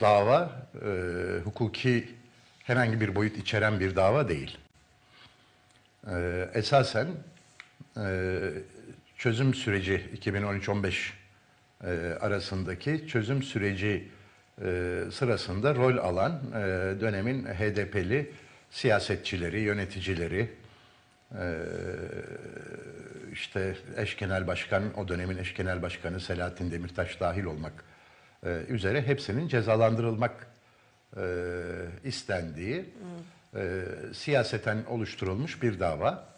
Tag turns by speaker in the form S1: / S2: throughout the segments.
S1: dava e, hukuki herhangi bir boyut içeren bir dava değil. E, esasen e, çözüm süreci 2013-15 e, arasındaki çözüm süreci e, sırasında rol alan e, dönemin HDP'li siyasetçileri, yöneticileri, e, işte eş genel başkan, o dönemin eş genel başkanı Selahattin Demirtaş dahil olmak e, üzere hepsinin cezalandırılmak e, istendiği e, siyaseten oluşturulmuş bir dava.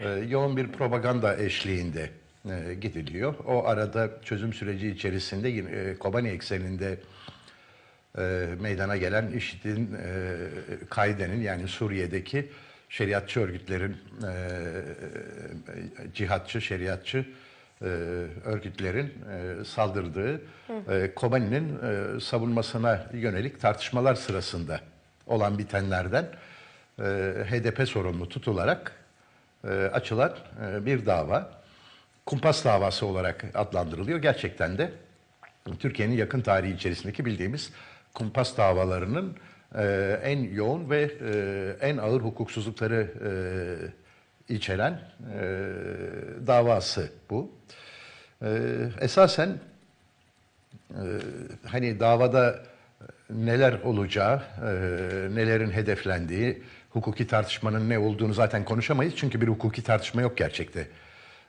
S1: E, yoğun bir propaganda eşliğinde e, gidiliyor. O arada çözüm süreci içerisinde e, Kobani ekseninde e, meydana gelen IŞİD'in, e, Kaide'nin yani Suriye'deki şeriatçı örgütlerin, e, cihatçı, şeriatçı e, örgütlerin e, saldırdığı e, Kobani'nin e, savunmasına yönelik tartışmalar sırasında olan bitenlerden e, HDP sorumlu tutularak e, açılan e, bir dava. Kumpas davası olarak adlandırılıyor. Gerçekten de Türkiye'nin yakın tarihi içerisindeki bildiğimiz kumpas davalarının e, en yoğun ve e, en ağır hukuksuzlukları e, içeren e, davası bu. E, esasen e, hani davada neler olacağı, e, nelerin hedeflendiği, hukuki tartışmanın ne olduğunu zaten konuşamayız. Çünkü bir hukuki tartışma yok gerçekte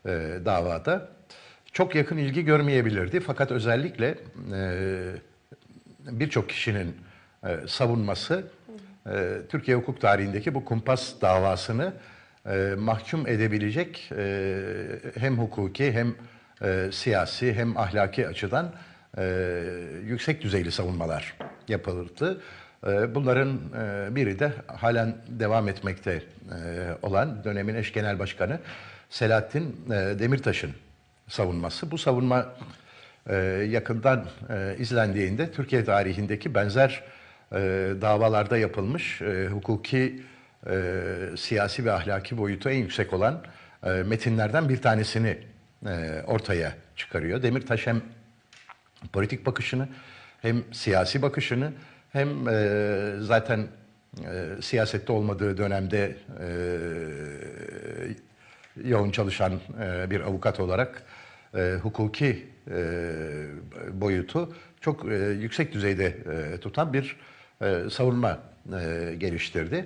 S1: e, davada. Çok yakın ilgi görmeyebilirdi. Fakat özellikle e, birçok kişinin e, savunması e, Türkiye hukuk tarihindeki bu kumpas davasını e, mahkum edebilecek e, hem hukuki hem e, siyasi hem ahlaki açıdan yüksek düzeyli savunmalar yapılırdı. Bunların biri de halen devam etmekte olan dönemin eş genel başkanı Selahattin Demirtaş'ın savunması. Bu savunma yakından izlendiğinde Türkiye tarihindeki benzer davalarda yapılmış e, hukuki, e, siyasi ve ahlaki boyutu en yüksek olan e, metinlerden bir tanesini e, ortaya çıkarıyor. Demirtaş hem politik bakışını hem siyasi bakışını hem e, zaten e, siyasette olmadığı dönemde e, yoğun çalışan e, bir avukat olarak e, hukuki e, boyutu çok e, yüksek düzeyde e, tutan bir e, savunma e, geliştirdi.